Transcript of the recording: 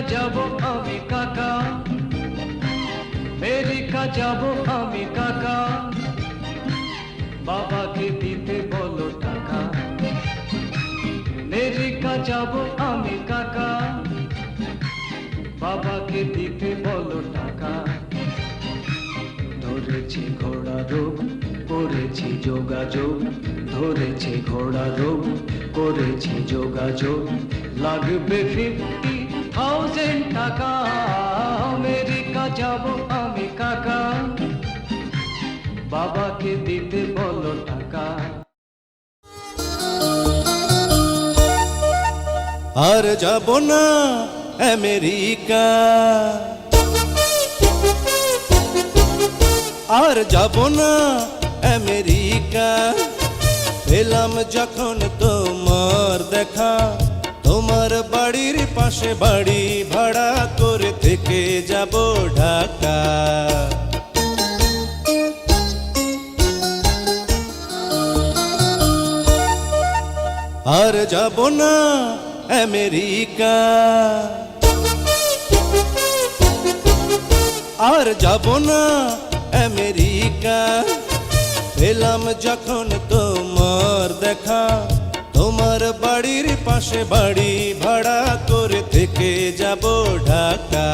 যাব আমি কাকা। আমেরিকা যাব আমি কাকা। বাবাকে দিতে বলো টাকা। আমেরিকা যাব আমি কাকা। বাবাকে দিতে বলো টাকা। ধরেছি ঘোড়া রোগ, করেছি যোগাযোগ। ধরেছি ঘোড়া রোগ, করেছি যোগাযোগ। লাগবে ফিফটি টাকা আমেরিকা যাব আমি কাকা। বাবাকে দিতে বলো টাকা। আর যাব না আমেরিকা। আর যাব না আমেরিকা। পেলাম যখন তোমার দেখা। তোমার বাড়ির পাশে বাড়ি ভাড়া করে থেকে যাব ঢাকা। আর যাব না আমেরিকা। আর যাব না আমেরিকা। পেলাম যখন তোমার দেখা, তোমার বাড়ির পাশে বাড়ি ভাড়া করে থেকে যাব ঢাকা।